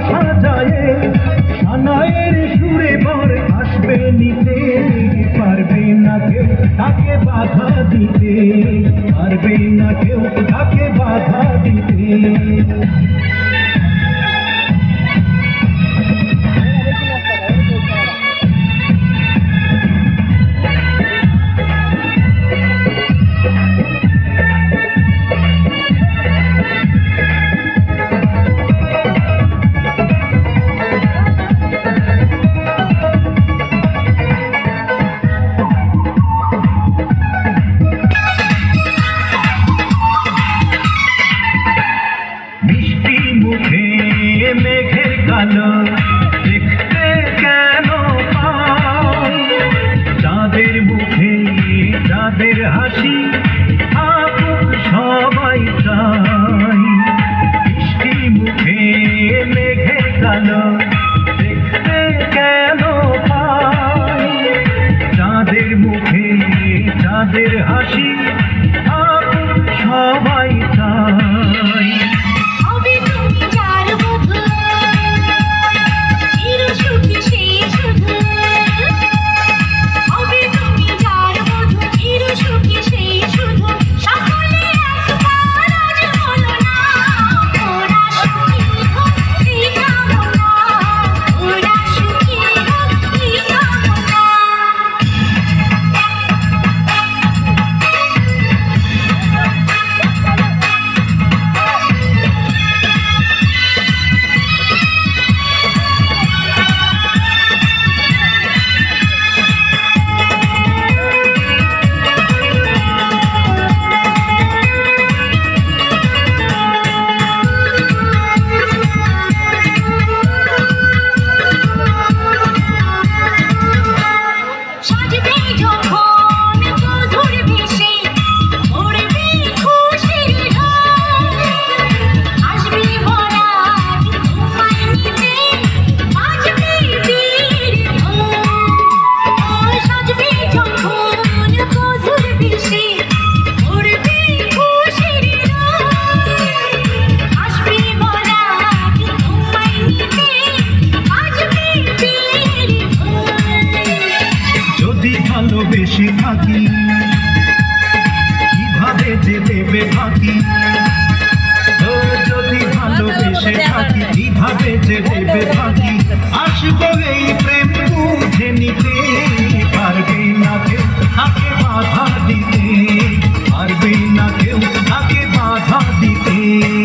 সাজায়ে। সানায়ের সুরে বর আসবে নিতে। পারবে না কেউ তাকে বাধা দিতে। পারবে না কেউ তাকে বাধা দিতে। ভালো দেখতে কেন তাদের মুখে তাদের হাসি থাকুক সবাই চাই। মিষ্টি মুখে, মেঘে কালো দেখতে কেন তাদের মুখে তাদের হাসি থাকি যদি আসব এই প্রেম বুঝে নিতে পারবে না কেউ তাকে বাধা দিতে না কেউ তাকে বাধা দিতে।